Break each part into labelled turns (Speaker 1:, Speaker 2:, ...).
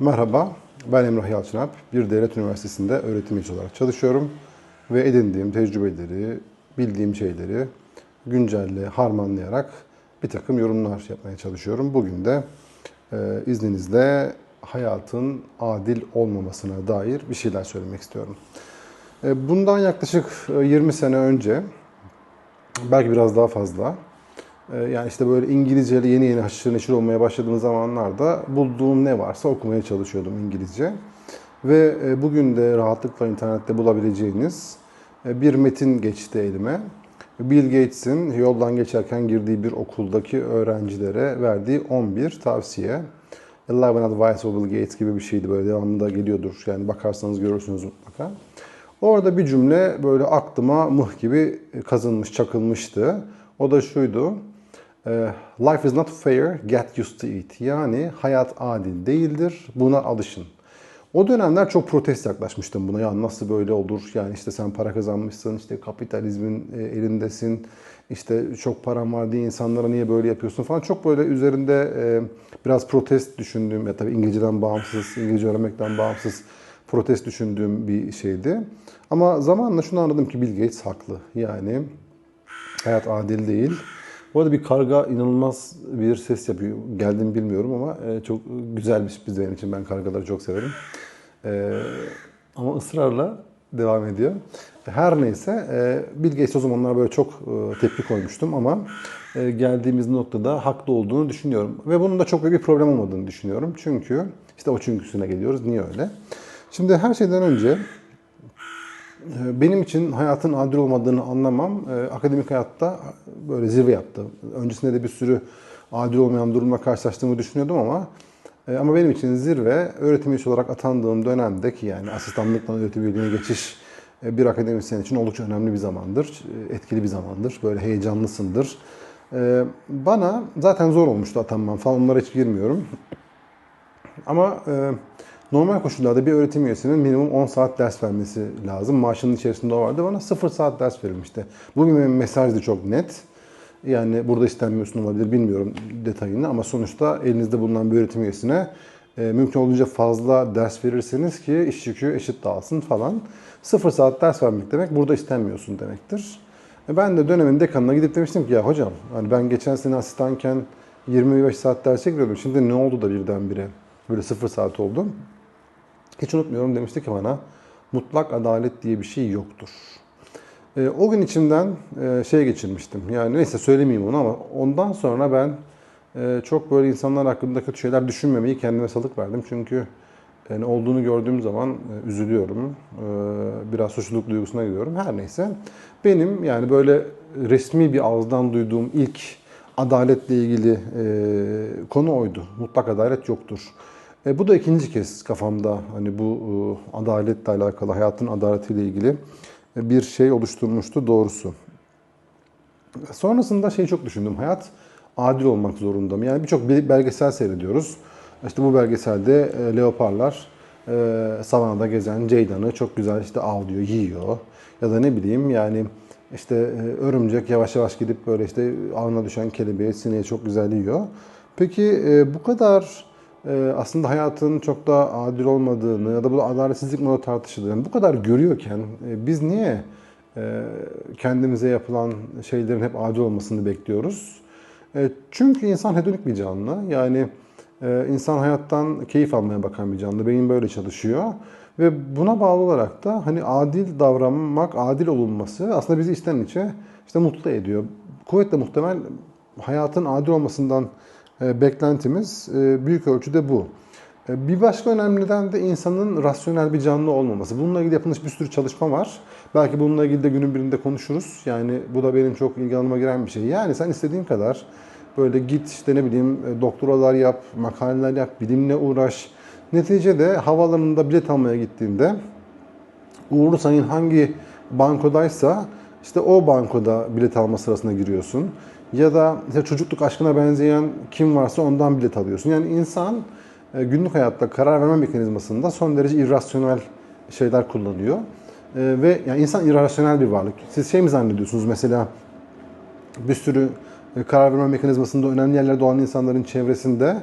Speaker 1: Merhaba, ben Emrah Yalçınap. Bir devlet üniversitesinde öğretim üyesi olarak çalışıyorum. Ve edindiğim tecrübeleri, bildiğim şeyleri güncelle, harmanlayarak bir takım yorumlar yapmaya çalışıyorum. Bugün de e, izninizle hayatın adil olmamasına dair bir şeyler söylemek istiyorum. E, bundan yaklaşık e, 20 sene önce, belki biraz daha fazla, Yani işte böyle İngilizceyle yeni yeni haşır neşir olmaya başladığım zamanlarda bulduğum ne varsa okumaya çalışıyordum İngilizce. Ve e, bugün de rahatlıkla internette bulabileceğiniz e, bir metin geçti elime. Bill Gates'in yoldan geçerken girdiği bir okuldaki öğrencilere verdiği 11 tavsiye. And Advice of Bill Gates gibi bir şeydi böyle devamında geliyordur. Yani bakarsanız görürsünüz mutlaka. Orada bir cümle böyle aklıma mıh gibi kazınmış, çakılmıştı. O da şuydu. Ee, Life is not fair, get used to it. Yani hayat adil değildir, buna alışın. O dönemler çok protest yaklaşmıştım buna. Ya nasıl böyle olur? Yani işte sen para kazanmışsın, işte kapitalizmin e, elindesin, işte çok param var diye insanlara niye böyle yapıyorsun falan. Çok böyle üzerinde e, biraz protest düşündüğüm, ya tabii İngilizceden bağımsız, İngilizce öğrenmekten bağımsız protest düşündüğüm bir şeydi. Ama zamanla şunu anladım ki Bill Gates haklı. Yani hayat adil değil. Bu arada bir karga inanılmaz bir ses yapıyor. Geldim bilmiyorum ama e, çok güzel bir için. Ben kargaları çok severim. E, ama ısrarla devam ediyor. Her neyse e, Bill o zamanlar böyle çok tepki koymuştum ama geldiğimiz noktada haklı olduğunu düşünüyorum. Ve bunun da çok büyük bir problem olmadığını düşünüyorum. Çünkü işte o çünküsüne geliyoruz. Niye öyle? Şimdi her şeyden önce benim için hayatın adil olmadığını anlamam e, akademik hayatta böyle zirve yaptı. Öncesinde de bir sürü adil olmayan durumla karşılaştığımı düşünüyordum ama e, ama benim için zirve öğretim üyesi olarak atandığım dönemdeki yani asistanlıktan öğretim üyeliğine geçiş e, bir akademisyen için oldukça önemli bir zamandır. E, etkili bir zamandır. Böyle heyecanlısındır. Bana zaten zor olmuştu atanmam falan onlara hiç girmiyorum. Ama Normal koşullarda bir öğretim üyesinin minimum 10 saat ders vermesi lazım. Maaşının içerisinde o vardı. Bana 0 saat ders verilmişti. Bu bir mesaj da çok net. Yani burada istenmiyorsun olabilir bilmiyorum detayını ama sonuçta elinizde bulunan bir öğretim üyesine e, mümkün olduğunca fazla ders verirseniz ki iş yükü eşit dağılsın falan. 0 saat ders vermek demek burada istenmiyorsun demektir. E, ben de dönemin dekanına gidip demiştim ki ya hocam hani ben geçen sene asistanken 25 saat derse giriyordum. Şimdi ne oldu da birdenbire böyle 0 saat oldu. Hiç unutmuyorum demişti ki bana mutlak adalet diye bir şey yoktur. E, o gün içimden e, şey geçirmiştim. Yani neyse söylemeyeyim onu ama ondan sonra ben e, çok böyle insanlar hakkında kötü şeyler düşünmemeyi kendime salık verdim. Çünkü yani olduğunu gördüğüm zaman e, üzülüyorum. E, biraz suçluluk duygusuna gidiyorum. Her neyse. Benim yani böyle resmi bir ağızdan duyduğum ilk adaletle ilgili e, konu oydu. Mutlak adalet yoktur. E, bu da ikinci kez kafamda hani bu e, adaletle alakalı, hayatın adaletiyle ilgili e, bir şey oluşturmuştu doğrusu. Sonrasında şey çok düşündüm. Hayat adil olmak zorunda mı? Yani birçok belgesel seyrediyoruz. İşte bu belgeselde e, leoparlar e, savanada gezen ceylanı çok güzel işte avlıyor, yiyor. Ya da ne bileyim yani işte e, örümcek yavaş yavaş gidip böyle işte ağına düşen kelebeği, sineği çok güzel yiyor. Peki e, bu kadar aslında hayatın çok da adil olmadığını ya da bu adaletsizlik modu tartışılır. Yani bu kadar görüyorken e, biz niye e, kendimize yapılan şeylerin hep adil olmasını bekliyoruz? E, çünkü insan hedonik bir canlı. Yani insan hayattan keyif almaya bakan bir canlı. Beyin böyle çalışıyor. Ve buna bağlı olarak da hani adil davranmak, adil olunması aslında bizi içten içe işte mutlu ediyor. Kuvvetle muhtemel hayatın adil olmasından beklentimiz e, büyük ölçüde bu. E, bir başka önemli neden de insanın rasyonel bir canlı olmaması. Bununla ilgili yapılmış bir sürü çalışma var. Belki bununla ilgili de günün birinde konuşuruz. Yani bu da benim çok ilgi alanıma giren bir şey. Yani sen istediğin kadar böyle git işte ne bileyim doktoralar yap, makaleler yap, bilimle uğraş. Neticede havaalanında bilet almaya gittiğinde uğurlu sayın hangi bankodaysa işte o bankoda bilet alma sırasına giriyorsun ya da işte çocukluk aşkına benzeyen kim varsa ondan bilet alıyorsun. Yani insan e, günlük hayatta karar verme mekanizmasında son derece irrasyonel şeyler kullanıyor. E, ve yani insan irrasyonel bir varlık. Siz şey mi zannediyorsunuz mesela bir sürü e, karar verme mekanizmasında önemli yerlerde olan insanların çevresinde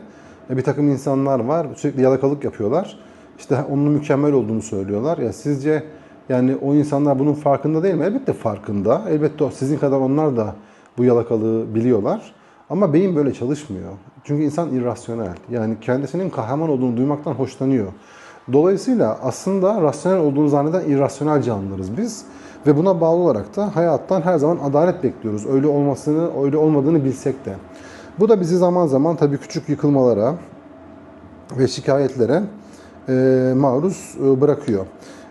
Speaker 1: bir takım insanlar var sürekli yalakalık yapıyorlar. İşte onun mükemmel olduğunu söylüyorlar. Ya sizce yani o insanlar bunun farkında değil mi? Elbette farkında. Elbette sizin kadar onlar da bu yalakalığı biliyorlar. Ama beyin böyle çalışmıyor. Çünkü insan irrasyonel. Yani kendisinin kahraman olduğunu duymaktan hoşlanıyor. Dolayısıyla aslında rasyonel olduğunu zanneden irrasyonel canlılarız biz. Ve buna bağlı olarak da hayattan her zaman adalet bekliyoruz. Öyle olmasını, öyle olmadığını bilsek de. Bu da bizi zaman zaman tabii küçük yıkılmalara ve şikayetlere e, maruz e, bırakıyor.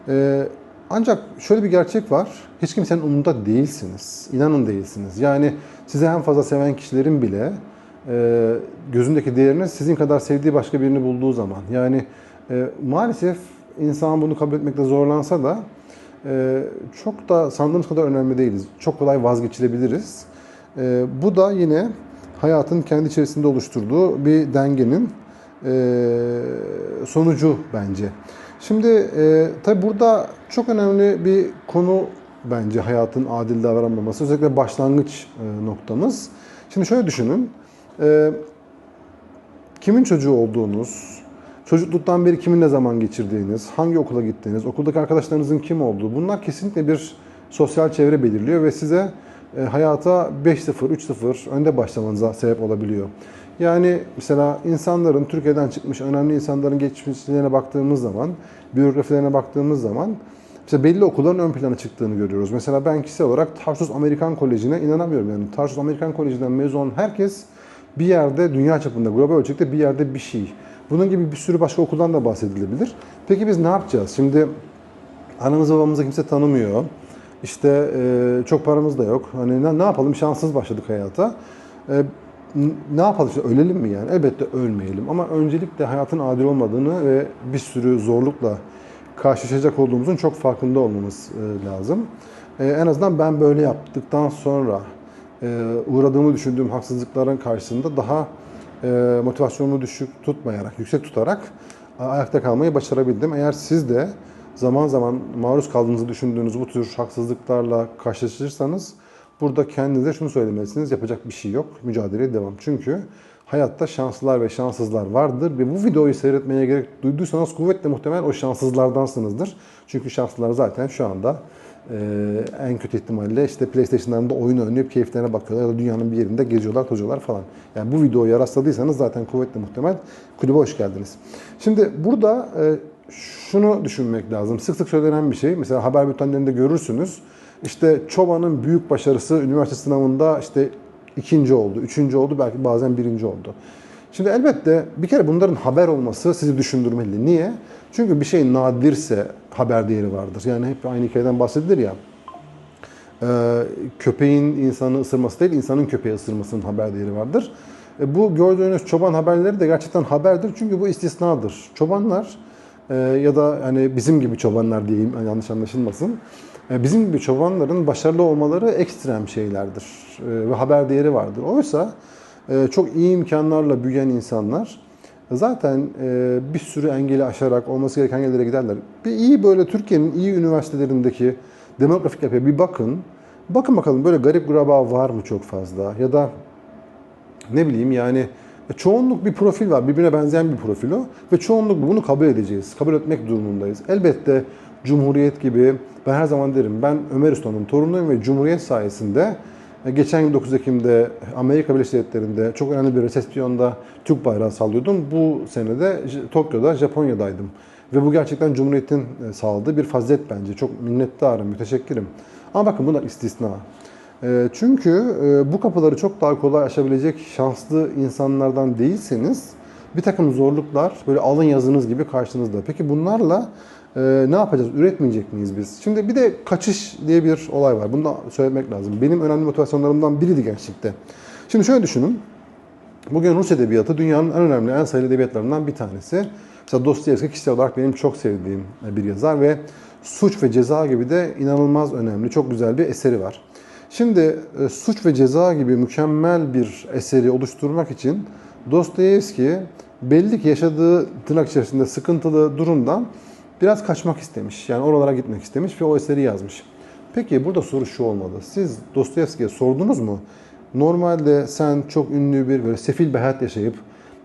Speaker 1: E, ancak şöyle bir gerçek var. Hiç kimsenin umurunda değilsiniz. İnanın değilsiniz. Yani sizi en fazla seven kişilerin bile e, gözündeki değerini sizin kadar sevdiği başka birini bulduğu zaman. Yani e, maalesef insan bunu kabul etmekte zorlansa da e, çok da sandığımız kadar önemli değiliz. Çok kolay vazgeçilebiliriz. E, bu da yine hayatın kendi içerisinde oluşturduğu bir dengenin e, sonucu bence. Şimdi e, tabi burada çok önemli bir konu bence hayatın adil davranmaması. Özellikle başlangıç e, noktamız. Şimdi şöyle düşünün. E, kimin çocuğu olduğunuz, çocukluktan beri kiminle zaman geçirdiğiniz, hangi okula gittiğiniz, okuldaki arkadaşlarınızın kim olduğu bunlar kesinlikle bir sosyal çevre belirliyor ve size e, hayata 5-0, 3-0 önde başlamanıza sebep olabiliyor. Yani mesela insanların, Türkiye'den çıkmış önemli insanların geçmişlerine baktığımız zaman, biyografilerine baktığımız zaman işte belli okulların ön plana çıktığını görüyoruz. Mesela ben kişisel olarak Tarsus Amerikan Koleji'ne inanamıyorum. Yani Tarsus Amerikan Koleji'nden mezun olan herkes bir yerde dünya çapında, global ölçekte bir yerde bir şey. Bunun gibi bir sürü başka okuldan da bahsedilebilir. Peki biz ne yapacağız? Şimdi anamızı babamızı kimse tanımıyor. İşte çok paramız da yok. Hani ne, yapalım? Şanssız başladık hayata. Ne yapalım? İşte ölelim mi yani? Elbette ölmeyelim. Ama öncelikle hayatın adil olmadığını ve bir sürü zorlukla karşılaşacak olduğumuzun çok farkında olmamız e, lazım. E, en azından ben böyle yaptıktan sonra e, uğradığımı düşündüğüm haksızlıkların karşısında daha motivasyonumu düşük tutmayarak, yüksek tutarak ayakta kalmayı başarabildim. Eğer siz de zaman zaman maruz kaldığınızı düşündüğünüz bu tür haksızlıklarla karşılaşırsanız burada kendinize şunu söylemelisiniz. Yapacak bir şey yok. Mücadeleye devam. Çünkü hayatta şanslılar ve şanssızlar vardır ve bu videoyu seyretmeye gerek duyduysanız kuvvetle muhtemel o şanssızlardansınızdır. Çünkü şanslılar zaten şu anda e, en kötü ihtimalle işte PlayStation'larında oyun oynayıp keyiflerine bakıyorlar ya da dünyanın bir yerinde geziyorlar, tozuyorlar falan. Yani bu videoyu rastladıysanız zaten kuvvetle muhtemel kulübe hoş geldiniz. Şimdi burada e, şunu düşünmek lazım. Sık sık söylenen bir şey. Mesela haber bültenlerinde görürsünüz. İşte Çoban'ın büyük başarısı üniversite sınavında işte ikinci oldu, üçüncü oldu, belki bazen birinci oldu. Şimdi elbette bir kere bunların haber olması sizi düşündürmeli. Niye? Çünkü bir şey nadirse haber değeri vardır. Yani hep aynı hikayeden bahsedilir ya. Ee, köpeğin insanı ısırması değil, insanın köpeği ısırmasının haber değeri vardır. E, bu gördüğünüz çoban haberleri de gerçekten haberdir. Çünkü bu istisnadır. Çobanlar e, ya da hani bizim gibi çobanlar diyeyim yanlış anlaşılmasın. E, bizim gibi çobanların başarılı olmaları ekstrem şeylerdir E, ve haber değeri vardır. Oysa e, çok iyi imkanlarla büyüyen insanlar zaten bir sürü engeli aşarak olması gereken yerlere giderler. Bir iyi böyle Türkiye'nin iyi üniversitelerindeki demografik yapıya bir bakın. Bakın bakalım böyle garip guraba var mı çok fazla ya da ne bileyim yani çoğunluk bir profil var. Birbirine benzeyen bir profil o. Ve çoğunluk bunu kabul edeceğiz. Kabul etmek durumundayız. Elbette Cumhuriyet gibi ben her zaman derim ben Ömer Usta'nın torunuyum ve Cumhuriyet sayesinde e, geçen yıl 9 Ekim'de Amerika Birleşik Devletleri'nde çok önemli bir resepsiyonda Türk bayrağı sallıyordum. Bu senede Tokyo'da, Japonya'daydım. Ve bu gerçekten Cumhuriyet'in e, sağladığı bir fazilet bence. Çok minnettarım, müteşekkirim. Ama bakın bunlar istisna. E, Çünkü bu kapıları çok daha kolay aşabilecek şanslı insanlardan değilseniz bir takım zorluklar böyle alın yazınız gibi karşınızda. Peki bunlarla e, ne yapacağız? Üretmeyecek miyiz biz? Şimdi bir de kaçış diye bir olay var. Bunu da söylemek lazım. Benim önemli motivasyonlarımdan biriydi gençlikte. Şimdi şöyle düşünün. Bugün Rus edebiyatı dünyanın en önemli, en sayılı edebiyatlarından bir tanesi. Mesela Dostoyevski kişisel olarak benim çok sevdiğim bir yazar ve Suç ve Ceza gibi de inanılmaz önemli, çok güzel bir eseri var. Şimdi e, Suç ve Ceza gibi mükemmel bir eseri oluşturmak için Dostoyevski belli ki yaşadığı tırnak içerisinde sıkıntılı durumdan biraz kaçmak istemiş. Yani oralara gitmek istemiş ve o eseri yazmış. Peki burada soru şu olmalı. Siz Dostoyevski'ye sordunuz mu? Normalde sen çok ünlü bir böyle sefil bir hayat yaşayıp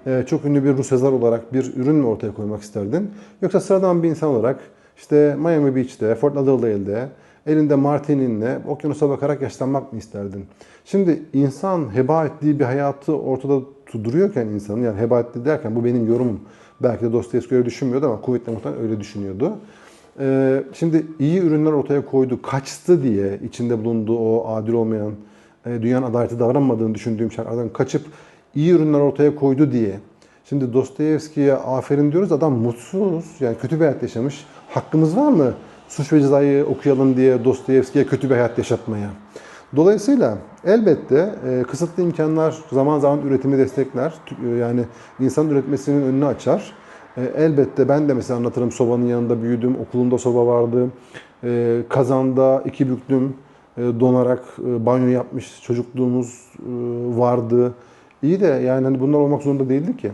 Speaker 1: e, çok ünlü bir Rus yazar olarak bir ürün mü ortaya koymak isterdin? Yoksa sıradan bir insan olarak işte Miami Beach'te, Fort Lauderdale'de elinde martininle okyanusa bakarak yaşlanmak mı isterdin? Şimdi insan heba ettiği bir hayatı ortada duruyorken insanın yani heba etti derken bu benim yorumum. Belki de Dostoyevski öyle düşünmüyordu ama kuvvetle muhtemelen öyle düşünüyordu. Ee, şimdi iyi ürünler ortaya koydu, kaçtı diye içinde bulunduğu o adil olmayan, e, dünyanın adaleti davranmadığını düşündüğüm şartlardan kaçıp iyi ürünler ortaya koydu diye. Şimdi Dostoyevski'ye aferin diyoruz adam mutsuz yani kötü bir hayat yaşamış. Hakkımız var mı suç ve cezayı okuyalım diye Dostoyevski'ye kötü bir hayat yaşatmaya? Dolayısıyla elbette e, kısıtlı imkanlar zaman zaman üretimi destekler. E, Yani insan üretmesinin önünü açar. E, elbette ben de mesela anlatırım sobanın yanında büyüdüm. Okulumda soba vardı. E, kazanda iki büklüm e, donarak e, banyo yapmış çocukluğumuz e, vardı. İyi de yani hani bunlar olmak zorunda değildi ki.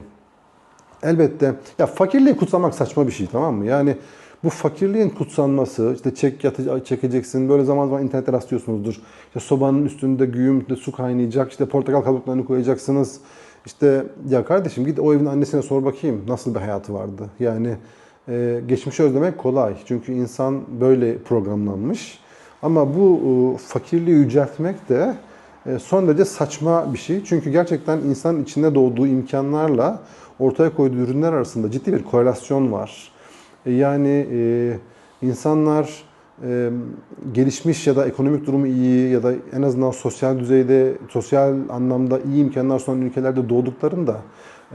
Speaker 1: Elbette ya fakirliği kutsamak saçma bir şey tamam mı? Yani bu fakirliğin kutsanması, işte çek yatı, çekeceksin, böyle zaman zaman internette rastlıyorsunuzdur. İşte sobanın üstünde güğüm, su kaynayacak, işte portakal kabuklarını koyacaksınız. İşte ya kardeşim git o evin annesine sor bakayım nasıl bir hayatı vardı. Yani e, geçmişi özlemek kolay. Çünkü insan böyle programlanmış. Ama bu e, fakirliği yüceltmek de e, son derece saçma bir şey. Çünkü gerçekten insanın içinde doğduğu imkanlarla ortaya koyduğu ürünler arasında ciddi bir korelasyon var. E, Yani e, insanlar e, gelişmiş ya da ekonomik durumu iyi ya da en azından sosyal düzeyde, sosyal anlamda iyi imkanlar sunan ülkelerde doğduklarında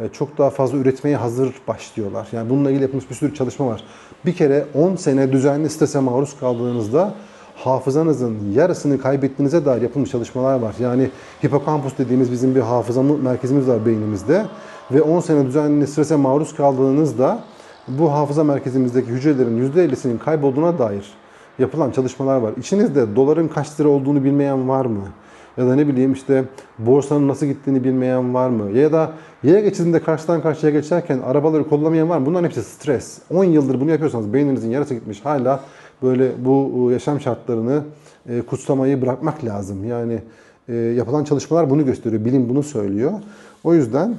Speaker 1: e, çok daha fazla üretmeye hazır başlıyorlar. Yani bununla ilgili yapılmış bir sürü çalışma var. Bir kere 10 sene düzenli strese maruz kaldığınızda hafızanızın yarısını kaybettiğinize dair yapılmış çalışmalar var. Yani hipokampus dediğimiz bizim bir hafıza merkezimiz var beynimizde ve 10 sene düzenli strese maruz kaldığınızda bu hafıza merkezimizdeki hücrelerin %50'sinin kaybolduğuna dair yapılan çalışmalar var. İçinizde doların kaç lira olduğunu bilmeyen var mı? Ya da ne bileyim işte borsanın nasıl gittiğini bilmeyen var mı? Ya da yaya geçidinde karşıdan karşıya geçerken arabaları kollamayan var mı? Bunların hepsi stres. 10 yıldır bunu yapıyorsanız beyninizin yarısı gitmiş. Hala böyle bu yaşam şartlarını e, kutsamayı bırakmak lazım. Yani e, yapılan çalışmalar bunu gösteriyor. Bilim bunu söylüyor. O yüzden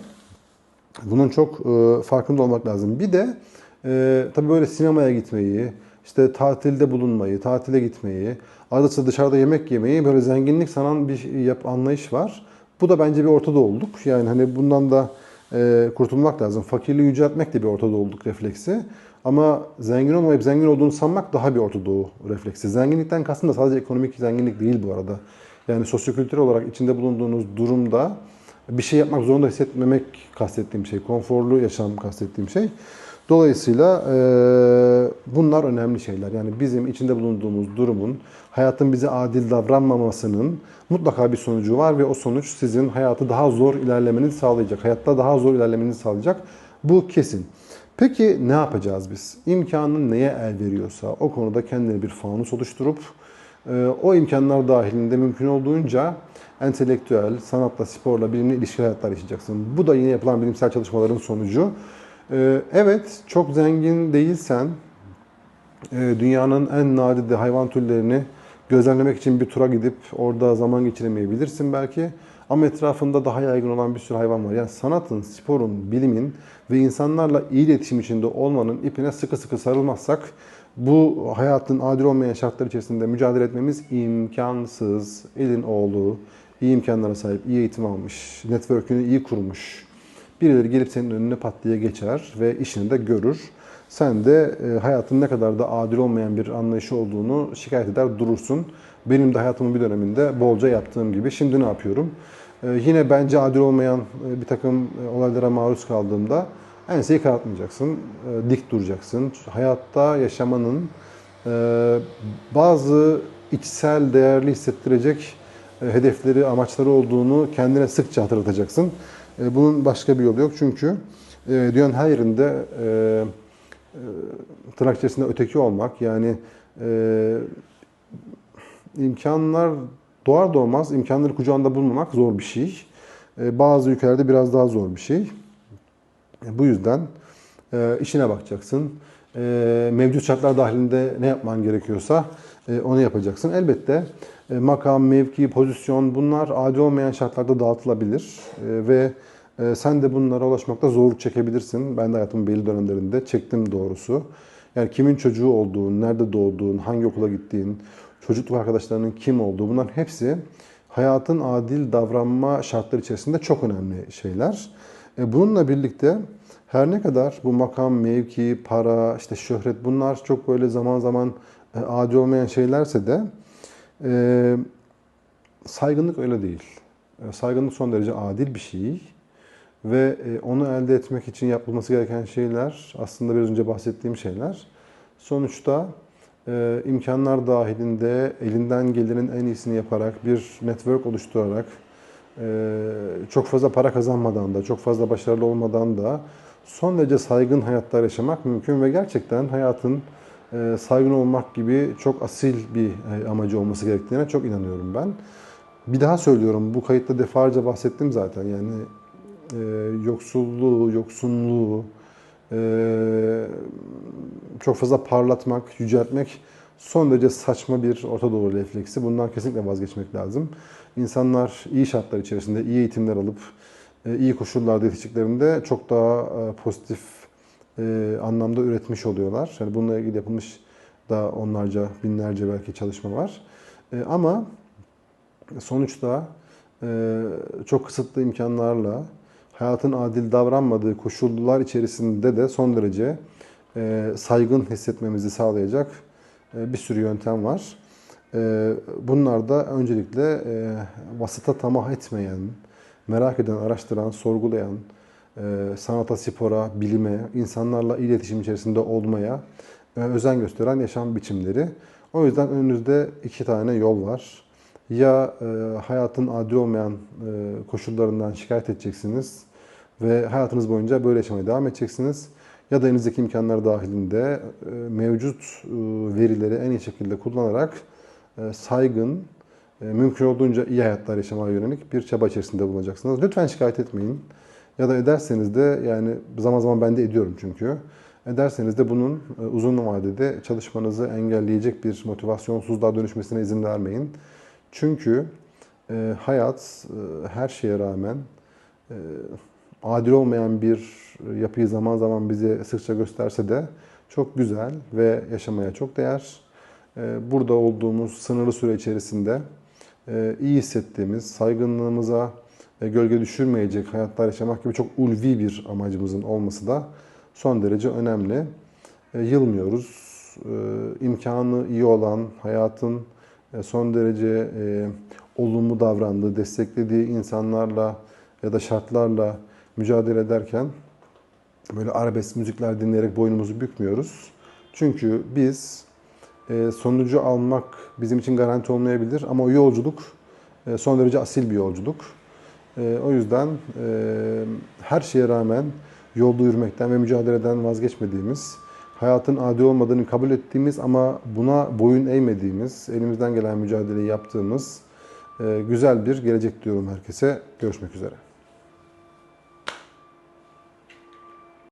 Speaker 1: bunun çok e, farkında olmak lazım. Bir de e, tabii böyle sinemaya gitmeyi, işte tatilde bulunmayı, tatile gitmeyi, arada dışarıda yemek yemeyi böyle zenginlik sanan bir yap, anlayış var. Bu da bence bir Orta Doğuluk. Yani hani bundan da e, kurtulmak lazım. Fakirliği yüceltmek de bir Orta Doğuluk refleksi. Ama zengin olmayıp zengin olduğunu sanmak daha bir Orta Doğu refleksi. Zenginlikten kastım da sadece ekonomik zenginlik değil bu arada. Yani sosyokültürel olarak içinde bulunduğunuz durumda bir şey yapmak zorunda hissetmemek kastettiğim şey. Konforlu yaşam kastettiğim şey. Dolayısıyla e, bunlar önemli şeyler. Yani bizim içinde bulunduğumuz durumun, hayatın bize adil davranmamasının mutlaka bir sonucu var ve o sonuç sizin hayatı daha zor ilerlemenizi sağlayacak. Hayatta daha zor ilerlemenizi sağlayacak. Bu kesin. Peki ne yapacağız biz? İmkanın neye el veriyorsa o konuda kendine bir fanus oluşturup o imkanlar dahilinde mümkün olduğunca entelektüel, sanatla, sporla, bilimle ilişkili hayatlar yaşayacaksın. Bu da yine yapılan bilimsel çalışmaların sonucu. Ee, Evet, çok zengin değilsen, e, dünyanın en nadide hayvan türlerini gözlemlemek için bir tura gidip orada zaman geçiremeyebilirsin belki. Ama etrafında daha yaygın olan bir sürü hayvan var. Yani sanatın, sporun, bilimin ve insanlarla iyi iletişim içinde olmanın ipine sıkı sıkı sarılmazsak bu hayatın adil olmayan şartlar içerisinde mücadele etmemiz imkansız. Elin oğlu, iyi imkanlara sahip, iyi eğitim almış, network'ünü iyi kurmuş. Birileri gelip senin önüne pat diye geçer ve işini de görür. Sen de e, hayatın ne kadar da adil olmayan bir anlayışı olduğunu şikayet eder durursun. Benim de hayatımın bir döneminde bolca yaptığım gibi. Şimdi ne yapıyorum? E, yine bence adil olmayan e, bir takım olaylara maruz kaldığımda enseyi karartmayacaksın, e, dik duracaksın. Hayatta yaşamanın e, bazı içsel değerli hissettirecek e, hedefleri, amaçları olduğunu kendine sıkça hatırlatacaksın. E, Bunun başka bir yolu yok çünkü e, dünyanın her yerinde e, e, tırnak içerisinde öteki olmak yani e, imkanlar doğar doğmaz imkanları kucağında bulmamak zor bir şey. E, Bazı ülkelerde biraz daha zor bir şey. Bu yüzden e, işine bakacaksın. E, Mevcut şartlar dahilinde ne yapman gerekiyorsa e, onu yapacaksın. Elbette makam, mevki, pozisyon bunlar adil olmayan şartlarda dağıtılabilir. Ve sen de bunlara ulaşmakta zorluk çekebilirsin. Ben de hayatımın belli dönemlerinde çektim doğrusu. Yani kimin çocuğu olduğun, nerede doğduğun, hangi okula gittiğin, çocukluk arkadaşlarının kim olduğu bunların hepsi hayatın adil davranma şartları içerisinde çok önemli şeyler. E, Bununla birlikte her ne kadar bu makam, mevki, para, işte şöhret bunlar çok böyle zaman zaman e, adil olmayan şeylerse de e, saygınlık öyle değil. E, Saygınlık son derece adil bir şey ve e, onu elde etmek için yapılması gereken şeyler aslında biraz önce bahsettiğim şeyler. Sonuçta e, imkanlar dahilinde elinden gelenin en iyisini yaparak bir network oluşturarak çok fazla para kazanmadan da çok fazla başarılı olmadan da son derece saygın hayatlar yaşamak mümkün ve gerçekten hayatın e, saygın olmak gibi çok asil bir e, amacı olması gerektiğine çok inanıyorum ben. Bir daha söylüyorum bu kayıtta defalarca bahsettim zaten yani e, yoksulluğu, yoksunluğu, e, çok fazla parlatmak, yüceltmek son derece saçma bir Orta Doğu refleksi. Bundan kesinlikle vazgeçmek lazım. İnsanlar iyi şartlar içerisinde, iyi eğitimler alıp, e, iyi koşullarda yetiştiklerinde çok daha e, pozitif e, anlamda üretmiş oluyorlar. Yani bununla ilgili yapılmış da onlarca, binlerce belki çalışma var. Ama sonuçta çok kısıtlı imkanlarla hayatın adil davranmadığı koşullar içerisinde de son derece saygın hissetmemizi sağlayacak bir sürü yöntem var. E, Bunlar da öncelikle e, vasıta tamah etmeyen, merak eden, araştıran, sorgulayan, e, sanata, spora, bilime, insanlarla iletişim içerisinde olmaya e, özen gösteren yaşam biçimleri. O yüzden önünüzde iki tane yol var. Ya hayatın adil olmayan koşullarından şikayet edeceksiniz ve hayatınız boyunca böyle yaşamaya devam edeceksiniz. Ya da elinizdeki imkanlar dahilinde mevcut verileri en iyi şekilde kullanarak saygın, e, mümkün olduğunca iyi hayatlar yaşamaya yönelik bir çaba içerisinde bulunacaksınız. Lütfen şikayet etmeyin. Ya da ederseniz de yani zaman zaman ben de ediyorum çünkü. Ederseniz de bunun e, uzun vadede çalışmanızı engelleyecek bir motivasyonsuzluğa dönüşmesine izin vermeyin. Çünkü e, hayat e, her şeye rağmen e, adil olmayan bir yapıyı zaman zaman bize sıkça gösterse de çok güzel ve yaşamaya çok değer. E, burada olduğumuz sınırlı süre içerisinde e, iyi hissettiğimiz, saygınlığımıza e, gölge düşürmeyecek hayatlar yaşamak gibi çok ulvi bir amacımızın olması da son derece önemli. E, Yılmıyoruz. İmkanı iyi olan, hayatın son derece olumlu davrandığı, desteklediği insanlarla ya da şartlarla mücadele ederken böyle arabesk müzikler dinleyerek boynumuzu bükmüyoruz. Çünkü biz sonucu almak bizim için garanti olmayabilir ama o yolculuk e, son derece asil bir yolculuk. E, o yüzden e, her şeye rağmen yolda yürümekten ve mücadeleden vazgeçmediğimiz, hayatın adil olmadığını kabul ettiğimiz ama buna boyun eğmediğimiz, elimizden gelen mücadeleyi yaptığımız e, güzel bir gelecek diyorum herkese. Görüşmek üzere.